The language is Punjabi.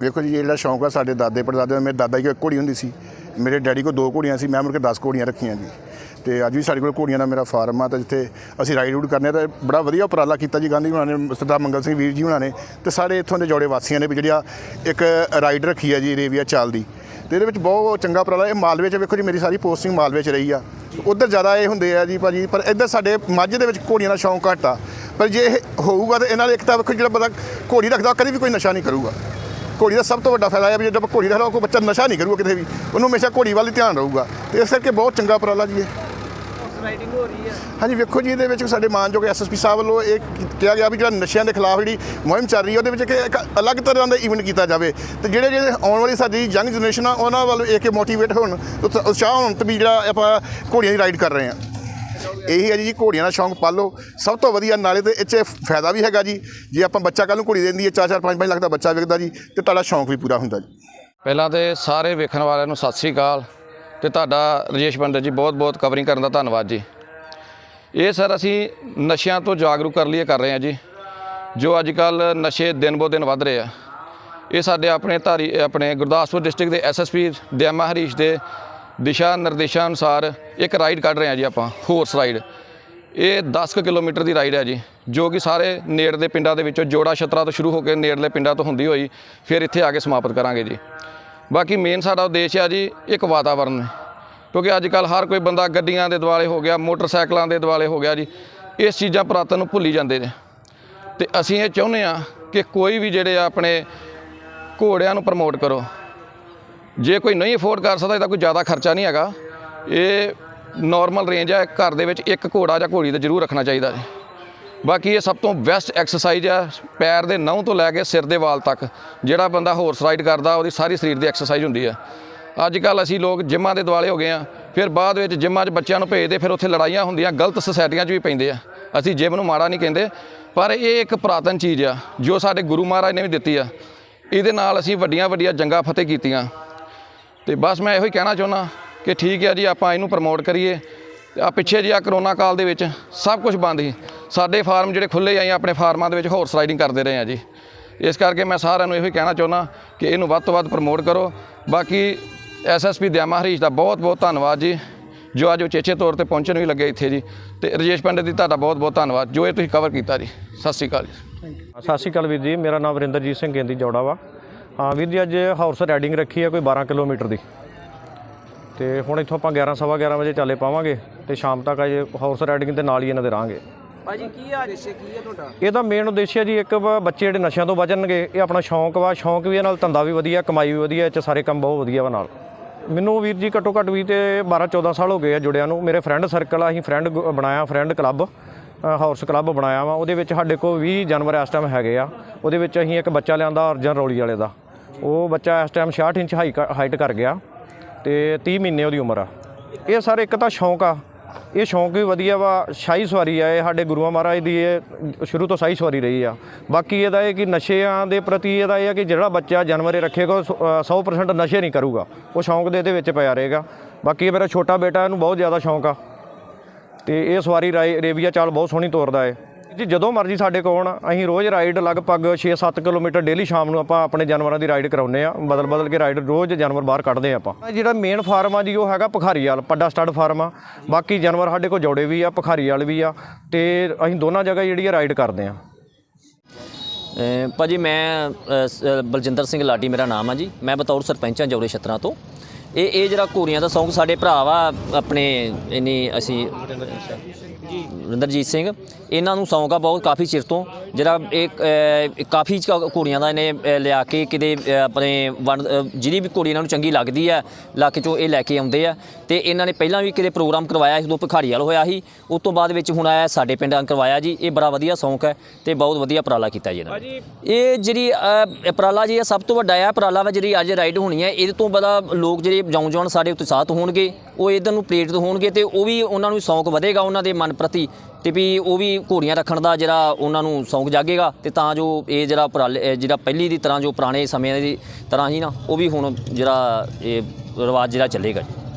ਵੇਖੋ ਜੀ, ਇਹ ਜਿਹੜਾ ਸ਼ੌਂਕ ਆ ਸਾਡੇ ਦਾਦੇ ਪੜਦਾਦੇ ਦਾ, ਮੇਰੇ ਦਾਦਾ ਜੀ ਕੋਲ ਇੱਕ ਘੋੜੀ ਹੁੰਦੀ ਸੀ। ਮੇਰੇ ਡੈਡੀ ਕੋਲ ਦੋ ਘੋੜੀਆਂ ਸੀ, ਮੈਂ ਮੁੜ ਕੇ 10 ਘੋੜੀਆਂ ਰੱਖੀਆਂ ਜੀ। ਤੇ ਅੱਜ ਵੀ ਸਾਡੇ ਕੋਲ ਘੋੜੀਆਂ ਦਾ ਮੇਰਾ ਫਾਰਮ ਆ, ਤੇ ਜਿੱਥੇ ਅਸੀਂ ਰਾਈਡ ਰੂਡ ਕਰਨੇ ਆ, ਤਾਂ ਬੜਾ ਵਧੀਆ ਉਪਰਾਲਾ ਕੀਤਾ ਜੀ ਗਾਂਧੀ ਹੁਣਾਂ ਨੇ, ਸਰਦਾਰ ਮੰਗਲ ਸਿੰਘ ਵੀਰ ਜੀ ਹੁਣਾਂ ਨੇ। ਤੇ ਸਾਡੇ ਇੱਥੋਂ ਦੇ ਜੋੜੇ ਵਾਸੀਆਂ ਨੇ ਵੀ ਜਿਹੜੀ ਆ ਇੱਕ ਰਾਈਡ ਰੱਖੀ ਆ ਜੀ, ਰੇਵੀਆ ਚਾਲ ਦੀ। ਤੇ ਇਹਦੇ ਵਿੱਚ ਬਹੁਤ ਚੰਗਾ ਉਪਰਾਲਾ, ਇਹ ਮਾਲਵੇ 'ਚ ਵੇਖੋ ਜੀ, ਮੇਰੀ ਸਾਰੀ ਪੋਸਟਿੰਗ ਮਾਲਵੇ 'ਚ ਰਹੀ ਆ। ਉਧਰ ਜ਼ਿਆਦਾ ਇਹ ਹੁੰਦੇ ਆ ਜੀ ਭਾਜੀ, ਪਰ ਇੱਧਰ ਸਾਡੇ ਮਾਝੇ ਦੇ ਵਿੱਚ ਘੋੜੀਆਂ ਦਾ ਸ਼ੌਂਕ ਘੱਟ ਆ। ਪਰ ਜੇ ਇਹ ਹੋਊਗਾ, ਤਾਂ ਇਹਨਾਂ ਦੇ ਇੱਕ ਤਾਂ ਵੇਖੋ ਜਿਹੜਾ ਬੰਦਾ ਘੋੜੀ ਰੱਖਦਾ ਕਦੇ ਵੀ ਕੋਈ ਨਸ਼ਾ ਨਹੀਂ ਕਰੂਗਾ। ਘੋੜੀ ਦਾ ਸਭ ਤੋਂ ਵੱਡਾ ਫਾਇਦਾ ਇਹ ਵੀ ਜਦੋਂ ਆਪਾਂ ਘੋੜੀ ਰੱਖਦਾ ਕੋਈ ਬੱਚਾ ਨਸ਼ਾ ਨਹੀਂ ਕਰੂਗਾ ਕਿਤੇ ਵੀ ਉਹਨੂੰ ਹਮੇਸ਼ਾ ਘੋੜੀ ਵੱਲ ਹੀ ਧਿਆਨ ਰਹੂਗਾ। ਤੇ ਇਸ ਕਰਕੇ ਬਹੁਤ ਚੰਗਾ ਉਪਰਾਲਾ ਜੀ ਇਹ। ਰਾਈਡਿੰਗ ਹੋ ਰਹੀ ਹੈ। ਹਾਂਜੀ ਵੇਖੋ ਜੀ ਇਹਦੇ ਵਿੱਚ ਸਾਡੇ ਮਾਨਯੋਗ ਐਸਐਸਪੀ ਸਾਹਿਬ ਵੱਲੋਂ ਇਹ ਕਿਹਾ ਗਿਆ ਵੀ ਜਿਹੜਾ ਨਸ਼ਿਆਂ ਦੇ ਖਿਲਾਫ ਜਿਹੜੀ ਮੁਹਿੰਮ ਚੱਲ ਰਹੀ ਹੈ ਉਹਦੇ ਵਿੱਚ ਇੱਕ ਅਲੱਗ ਤਰ੍ਹਾਂ ਦਾ ਇਵੈਂਟ ਕੀਤਾ ਜਾਵੇ। ਤੇ ਜਿਹੜੇ ਜਿਹੜੇ ਆਉਣ ਵਾਲੀ ਸਾਡੀ ਯੰਗ ਜਨਰੇਸ਼ਨ ਆ ਉਹਨਾਂ ਵੱਲ ਇਹ ਕਿ ਮੋਟੀਵੇਟ ਹੋਣ ਉਤਸ- ਉਤਸ਼ਾਹ ਹੋਣ ਤੇ ਵੀ ਜਿਹੜਾ ਆਪਾਂ ਘੋੜੀਆਂ ਦੀ ਰਾਈਡ ਕਰ ਰਹੇ ਹਾਂ। ਇਹੀ ਹੈ ਜੀ ਘੋੜੀਆਂ ਦਾ ਸ਼ੌਂਕ ਪਾਲੋ। ਸਭ ਤੋਂ ਵਧੀਆ ਨਾਲੇ ਤੇ ਇਹ 'ਚ ਫਾਇਦਾ ਵੀ ਹੈਗਾ ਜੀ। ਜੇ ਆਪਾਂ ਬੱਚਾ ਕੱਲ ਨੂੰ ਘੋੜੀ ਦਿੰਦੀ ਹੈ 4-4 5-5 ਲੱਖ ਦਾ ਬੱਚਾ ਵਿਕਦਾ ਜੀ, ਤੇ ਤੁਹਾਡਾ ਸ਼ੌਂਕ ਵੀ ਪੂਰਾ ਹੁੰਦਾ ਜੀ। ਪਹਿਲਾਂ ਤੇ ਸਾਰੇ ਵੇਖਣ ਵਾਲਿਆਂ ਨੂੰ ਸਤਿ ਸ੍ਰੀ ਅਕਾਲ। ਤੇ ਤੁਹਾਡਾ ਰਜੇਸ਼ ਪੰਡਤ ਜੀ, ਬਹੁਤ ਬਹੁਤ ਕਵਰਿੰਗ ਕਰਨ ਦਾ ਧੰਨਵਾਦ ਜੀ। ਇਹ ਸਰ ਅਸੀਂ ਨਸ਼ਿਆਂ ਤੋਂ ਜਾਗਰੂਕ ਕਰਨ ਲਈ ਕਰ ਰਹੇ ਹਾਂ ਜੀ। ਜੋ ਅੱਜ ਕੱਲ ਨਸ਼ੇ ਦਿਨ ਬੋ ਦਿਨ ਵੱਧ ਰਹੇ ਆ। ਇਹ ਸਾਡੇ ਆਪਣੇ ਧਾਰੀ, ਆਪਣੇ ਗੁਰਦਾਸਪੁਰ ਡਿਸਟ੍ਰਿਕਟ ਦੇ ਐਸਐਸਪੀ ਦਿਆਮਾ ਹਰੀਸ਼ ਦੇ ਦਿਸ਼ਾ ਨਿਰਦੇਸ਼ਾਂ ਅਨੁਸਾਰ ਇੱਕ ਰਾਈਡ ਕੱਢ ਰਹੇ ਹਾਂ ਜੀ ਆਪਾਂ ਹੋਰਸ ਰਾਈਡ ਇਹ 10 ਕੁ ਕਿਲੋਮੀਟਰ ਦੀ ਰਾਈਡ ਹੈ ਜੀ, ਜੋ ਕਿ ਸਾਰੇ ਨੇੜਲੇ ਪਿੰਡਾਂ ਦੇ ਵਿੱਚੋਂ ਜੋੜਾ ਛਤਰਾ ਤੋਂ ਸ਼ੁਰੂ ਹੋ ਕੇ ਨੇੜਲੇ ਪਿੰਡਾਂ ਤੋਂ ਹੁੰਦੀ ਹੋਈ, ਫਿਰ ਇੱਥੇ ਆ ਕੇ ਸਮਾਪਤ ਕਰਾਂਗੇ ਜੀ। ਬਾਕੀ ਮੇਨ ਸਾਡਾ ਉਦੇਸ਼ ਹੈ ਜੀ, ਇੱਕ ਵਾਤਾਵਰਨ। ਕਿਉਂਕਿ ਅੱਜ ਕੱਲ ਹਰ ਕੋਈ ਬੰਦਾ ਗੱਡੀਆਂ ਦੇ ਦਿਵਾਲੇ ਹੋ ਗਿਆ, ਮੋਟਰਸਾਈਕਲਾਂ ਦੇ ਦਿਵਾਲੇ ਹੋ ਗਿਆ ਜੀ, ਇਸ ਚੀਜ਼ਾਂ ਪੁਰਾਤਨ ਨੂੰ ਭੁੱਲੀ ਜਾਂਦੇ ਨੇ। ਤੇ ਅਸੀਂ ਇਹ ਚਾਹੁੰਦੇ ਆ ਕਿ ਕੋਈ ਵੀ ਜਿਹੜੇ ਆ ਆਪਣੇ ਘੋੜਿਆਂ ਨੂੰ ਪ੍ਰਮੋਟ ਕਰੋ। ਜੇ ਕੋਈ ਨਹੀਂ ਅਫੋਰਡ ਕਰ ਸਕਦਾ ਇਹਦਾ ਕੋਈ ਜ਼ਿਆਦਾ ਖਰਚਾ ਨਹੀਂ ਹੈਗਾ। ਇਹ ਨਾਰਮਲ ਰੇਂਜ ਹੈ ਘਰ ਦੇ ਵਿੱਚ ਇੱਕ ਘੋੜਾ ਜਾਂ ਘੋੜੀ ਤਾਂ ਜ਼ਰੂਰ ਰੱਖਣਾ ਚਾਹੀਦਾ ਜੀ। ਬਾਕੀ ਇਹ ਸਭ ਤੋਂ ਬੈਸਟ ਐਕਸਰਸਾਈਜ਼ ਆ, ਪੈਰ ਦੇ ਨਹੁੰ ਤੋਂ ਲੈ ਕੇ ਸਿਰ ਦੇ ਵਾਲ ਤੱਕ। ਜਿਹੜਾ ਬੰਦਾ ਹੋਰਸ ਰਾਈਡ ਕਰਦਾ, ਉਹਦੀ ਸਾਰੀ ਸਰੀਰ ਦੀ ਐਕਸਰਸਾਈਜ਼ ਹੁੰਦੀ ਆ। ਅੱਜ ਕੱਲ ਅਸੀਂ ਲੋਕ ਜਿੰਮਾਂ ਦੇ ਦਿਵਾਲੇ ਹੋ ਗਏ ਆ, ਫਿਰ ਬਾਅਦ ਵਿੱਚ ਜਿੰਮਾਂ 'ਚ ਬੱਚਿਆਂ ਨੂੰ ਭੇਜਦੇ, ਫਿਰ ਉੱਥੇ ਲੜਾਈਆਂ ਹੁੰਦੀਆਂ, ਗਲਤ ਸੁਸਾਇਟੀਆਂ 'ਚ ਵੀ ਪੈਂਦੇ ਆ। ਅਸੀਂ ਜਿਮ ਨੂੰ ਮਾੜਾ ਨਹੀਂ ਕਹਿੰਦੇ, ਪਰ ਇਹ ਇੱਕ ਪੁਰਾਤਨ ਚੀਜ਼ ਆ, ਜੋ ਸਾਡੇ ਗੁਰੂ ਮਹਾਰਾਜ ਨੇ ਵੀ ਦਿੱਤੀ ਆ। ਇਹਦੇ ਨਾਲ ਅਸੀਂ ਵੱਡੀਆਂ ਵੱਡੀਆਂ ਜੰਗਾਂ ਫਤਿਹ ਕੀਤੀਆਂ। ਤੇ ਬਸ ਮੈਂ ਇਹੋ ਹੀ ਕਹਿਣਾ ਚਾਹੁੰਦਾ ਕਿ ਠੀਕ ਹੈ ਜੀ, ਆਪਾਂ ਇਹਨੂੰ ਪ੍ਰਮੋਟ ਕਰੀਏ। ਆ ਪਿੱਛੇ ਜੀ ਆ ਕਰੋਨਾ ਕਾਲ ਦੇ ਵਿੱਚ ਸਭ ਕੁਝ ਬੰਦ ਸੀ। ਸਾਡੇ ਫਾਰਮ ਜਿਹੜੇ ਖੁੱਲੇ ਆਏ ਆਪਣੇ ਫਾਰਮਾਂ ਦੇ ਵਿੱਚ ਹਾਰਸ ਰਾਈਡਿੰਗ ਕਰਦੇ ਰਹੇ ਆ ਜੀ। ਇਸ ਕਰਕੇ ਮੈਂ ਸਾਰਿਆਂ ਨੂੰ ਇਹੋ ਹੀ ਕਹਿਣਾ ਚਾਹੁੰਦਾ ਕਿ ਇਹਨੂੰ ਵੱਧ ਤੋਂ ਵੱਧ ਪ੍ਰਮੋਟ ਕਰੋ। ਬਾਕੀ ਐਸਐਸਪੀ ਦਿਆਮਾ ਹਰੀਸ਼ ਦਾ ਬਹੁਤ ਬਹੁਤ ਧੰਨਵਾਦ ਜੀ, ਜੋ ਅੱਜ ਉਚੇਚੇ ਤੌਰ ਤੇ ਪਹੁੰਚਣ ਵੀ ਲੱਗੇ ਇੱਥੇ ਜੀ। ਤੇ ਰਜੇਸ਼ ਪੰਡਤ ਦੀ ਤੁਹਾਡਾ ਬਹੁਤ ਬਹੁਤ ਧੰਨਵਾਦ, ਜੋ ਇਹ ਤੁਸੀਂ ਕਵਰ ਕੀਤਾ ਜੀ। ਸਤਿ ਸ਼੍ਰੀ ਅਕਾਲ ਜੀ। ਸਤਿ ਸ਼੍ਰੀ ਅਕਾਲ ਵੀਰ ਜੀ, ਮੇਰਾ ਨਾਮ ਵਰਿੰਦਰਜੀਤ ਸਿੰਘ ਗੇਂਦੀ ਜੋੜਾ ਵਾ। ਹਾਂ ਵੀਰ ਜੀ ਅੱਜ ਹਾਰਸ ਰਾਈਡਿੰਗ ਰੱਖੀ ਹੈ ਕੋਈ 12 ਕਿਲੋਮੀਟਰ ਦੀ। ਤੇ ਹੁਣ ਇੱਥੋਂ ਆਪਾਂ 11 ਸਵਾ 11 ਵਜੇ ਚਾਲੇ ਪਾਵਾਂਗੇ ਤੇ ਸ਼ਾਮ ਤੱਕ ਅਜੇ ਹਾਰਸ ਰਾਈਡਿੰਗ ਦੇ ਨਾਲ ਹੀ ਇਹਨਾਂ ਦੇ ਰਹਾਂਗੇ। ਭਾਜੀ ਕੀ ਆ ਰਿਸ਼ੇ ਕੀ ਹੈ ਤੁਹਾਡਾ? ਇਹਦਾ ਮੇਨ ਉਦੇਸ਼ ਹੈ ਜੀ ਇੱਕ ਬੱਚੇ ਜਿਹੜੇ ਨਸ਼ਿਆਂ ਤੋਂ ਬਚਣਗੇ ਇਹ ਆਪਣਾ ਸ਼ੌਂਕ ਵਾ ਸ਼ੌਂਕ ਵੀ ਨਾਲ ਧੰਦਾ ਵੀ ਵਧੀਆ ਕਮਾਈ ਵੀ ਵਧੀਆ ਇਹ ਚ ਸਾਰੇ ਕੰਮ ਬਹੁਤ ਵਧੀਆ ਵਾ ਨਾਲ। ਮੈਨੂੰ ਵੀਰ ਜੀ ਘੱਟੋ ਘੱਟ ਵੀ ਤੇ 12 14 ਸਾਲ ਹੋ ਗਏ ਆ ਜੁੜਿਆਂ ਨੂੰ। ਮੇਰੇ ਫਰੈਂਡ ਸਰਕਲ ਆ ਅਸੀਂ ਫਰੈਂਡ ਬਣਾਇਆ ਫਰੈਂਡ ਕਲੱਬ ਹਾਰਸ ਕਲੱਬ ਬਣਾਇਆ ਵਾ। ਉਹਦੇ ਵਿੱਚ ਸਾਡੇ ਕੋਲ 20 ਜਾਨਵਰ ਇਸ ਟਾਈਮ ਹੈਗੇ ਆ। ਉਹਦੇ ਵਿੱਚ ਅਸੀਂ ਇੱਕ ਬੱਚਾ ਲਿਆਂਦਾ ਅਰਜਨ ਰੌਲੀ ਵਾਲੇ ਦਾ। ਉਹ ਬੱਚਾ ਇਸ ਟਾਈਮ 66 ਇੰਚ ਹਾਈਟ ਕਰ ਗਿਆ ਤੇ 30 ਮਹੀਨੇ ਉਹਦੀ ਉਮਰ ਆ। ਇਹ ਸਾਰੇ ਇੱਕ ਤਾਂ ਸ਼ੌਂਕ ਆ। ਇਹ ਸ਼ੌਂਕ ਵੀ ਵਧੀਆ ਵਾ ਸ਼ਾਹੀ ਸਵਾਰੀ ਆ ਇਹ ਸਾਡੇ ਗੁਰੂਆਂ ਮਹਾਰਾਜ ਦੀ ਇਹ ਸ਼ੁਰੂ ਤੋਂ ਸ਼ਾਹੀ ਸਵਾਰੀ ਰਹੀ ਆ। ਬਾਕੀ ਇਹਦਾ ਇਹ ਕਿ ਨਸ਼ਿਆਂ ਦੇ ਪ੍ਰਤੀ ਇਹਦਾ ਇਹ ਆ ਕਿ ਜਿਹੜਾ ਬੱਚਾ ਜਾਨਵਰੇ ਰੱਖੇਗਾ ਉਹ ਸ- ਅ, 100% ਨਸ਼ੇ ਨਹੀਂ ਕਰੂਗਾ। ਉਹ ਸ਼ੌਂਕ ਦੇ ਇਹਦੇ ਵਿੱਚ ਪਿਆ ਰਹੇਗਾ। ਬਾਕੀ ਇਹ ਮੇਰਾ ਛੋਟਾ ਬੇਟਾ ਇਹਨੂੰ ਬਹੁਤ ਜ਼ਿਆਦਾ ਸ਼ੌਂਕ ਆ। ਤੇ ਇਹ ਸਵਾਰੀ ਰਾਈ ਰੇਵੀਆ ਚਾਲ ਬਹੁਤ ਸੋਹਣੀ ਤੋਰਦਾ ਏ। ਜੀ, ਜਦੋਂ ਮਰਜ਼ੀ ਸਾਡੇ ਕੋਲ ਆਉਣ ਅਸੀਂ ਰੋਜ਼ ਰਾਈਡ ਲਗਭਗ 6-7 ਕਿਲੋਮੀਟਰ ਡੇਲੀ ਸ਼ਾਮ ਨੂੰ ਆਪਾਂ ਆਪਣੇ ਜਾਨਵਰਾਂ ਦੀ ਰਾਈਡ ਕਰਾਉਂਦੇ ਆ ਬਦਲ ਬਦਲ ਕੇ ਰਾਈਡ ਰੋਜ਼ ਜਾਨਵਰ ਬਾਹਰ ਕੱਢਦੇ ਆ ਆਪਾਂ। ਜਿਹੜਾ ਮੇਨ ਫਾਰਮ ਆ ਜੀ, ਉਹ ਹੈਗਾ ਭਖਾਰੀ ਵਾਲ, ਪੱਡਾ ਸਟੱਡ ਫਾਰਮ ਆ। ਬਾਕੀ ਜਾਨਵਰ ਸਾਡੇ ਕੋਲ ਜੋੜੇ ਵੀ ਆ, ਭਖਾਰੀ ਵਾਲ ਵੀ ਆ ਤੇ ਅਸੀਂ ਦੋਨਾਂ ਜਗ੍ਹਾ ਜਿਹੜੀ ਆ ਰਾਈਡ ਕਰਦੇ ਆ ਅਹ, ਭਾਜੀ ਮੈਂ ਬਲਜਿੰਦਰ ਸਿੰਘ ਲਾਡੀ ਮੇਰਾ ਨਾਮ ਆ ਜੀ। ਮੈਂ ਬਤੌਰ ਸਰਪੰਚ ਹਾਂ ਜੌੜੇ ਛਤਰਾ ਤੋਂ। ਇਹ ਇਹ ਜਿਹੜਾ ਘੋੜੀਆਂ ਦਾ ਸ਼ੌਂਕ ਸਾਡੇ ਭਰਾ ਵਾ ਆਪਣੇ ਇਨੀ ਅਸੀਂ ਰਿੰਦਰਜੀਤ ਸਿੰਘ ਇਹਨਾਂ ਨੂੰ ਸ਼ੌਂਕ ਆ ਬਹੁਤ ਕਾਫੀ ਚਿਰ ਤੋਂ। ਜਿਹੜਾ ਇਹ ਕਾਫੀ ਘੋੜੀਆਂ ਦਾ ਇਹਨੇ ਲਿਆ ਕੇ ਕਿਤੇ ਆਪਣੇ ਜਿਹੜੀ ਵੀ ਘੋੜੀ ਇਹਨਾਂ ਨੂੰ ਚੰਗੀ ਲੱਗਦੀ ਆ ਇਲਾਕੇ ਚੋਂ ਇਹ ਲੈ ਕੇ ਆਉਂਦੇ ਆ। ਤੇ ਇਹਨਾਂ ਨੇ ਪਹਿਲਾਂ ਵੀ ਕਿਤੇ ਪ੍ਰੋਗਰਾਮ ਕਰਵਾਇਆ ਸੀ ਉਦੋਂ ਭਿਖਾਰੀ ਵਾਲ ਹੋਇਆ ਸੀ। ਉਸ ਤੋਂ ਬਾਅਦ ਵਿੱਚ ਹੁਣ ਆਇਆ ਸਾਡੇ ਪਿੰਡ ਕਰਵਾਇਆ ਜੀ। ਇਹ ਬੜਾ ਵਧੀਆ ਸ਼ੌਂਕ ਹੈ ਤੇ ਬਹੁਤ ਵਧੀਆ ਉਪਰਾਲਾ ਕੀਤਾ ਜੀ ਇਹਨਾਂ ਨੇ। ਇਹ ਜਿਹੜੀ ਉਪਰਾਲਾ ਜੀ ਇਹ ਸਭ ਤੋਂ ਵੱਡਾ ਆ। ਉਪਰਾਲਾ ਵਾ ਜਿਹੜੀ ਅੱਜ ਰਾਈਡ ਹੋਣੀ ਹੈ ਇਹਦੇ ਤੋਂ ਬੜਾ ਲੋਕ ਜਿਹੜੇ ਜੌਂ ਜੌਂ ਸਾਡੇ ਉਤਸ਼ਾਹਤ ਹੋਣਗੇ, ਉਹ ਇਧਰ ਨੂੰ ਪ੍ਰੇਰਿਤ ਹੋਣਗੇ ਤੇ ਉਹ ਵੀ ਉਹਨਾਂ ਨੂੰ ਸ਼ੌਂਕ ਵਧੇਗਾ ਉਹਨਾਂ ਦੇ ਮਨ ਪ੍ਰਤੀ ਤੇ ਵੀ ਉਹ ਵੀ ਘੋੜੀਆਂ ਰੱਖਣ ਦਾ ਜਿਹੜਾ ਉਹਨਾਂ ਨੂੰ ਸ਼ੌਂਕ ਜਾਗੇਗਾ ਤੇ ਤਾਂ ਜੋ ਇਹ ਜਿਹੜਾ ਉਪਰਾਲੇ ਜਿਹੜਾ ਪਹਿਲੀ ਦੀ ਤਰ੍ਹਾਂ ਜੋ ਪੁਰਾਣੇ ਸਮਿਆਂ ਦੀ ਤਰ੍ਹਾਂ ਹੀ ਨਾ, ਉਹ ਵੀ ਹੁਣ ਜਿਹੜਾ ਇਹ ਰਿਵਾਜ ਜਿਹੜਾ ਚੱਲੇਗਾ ਜੀ।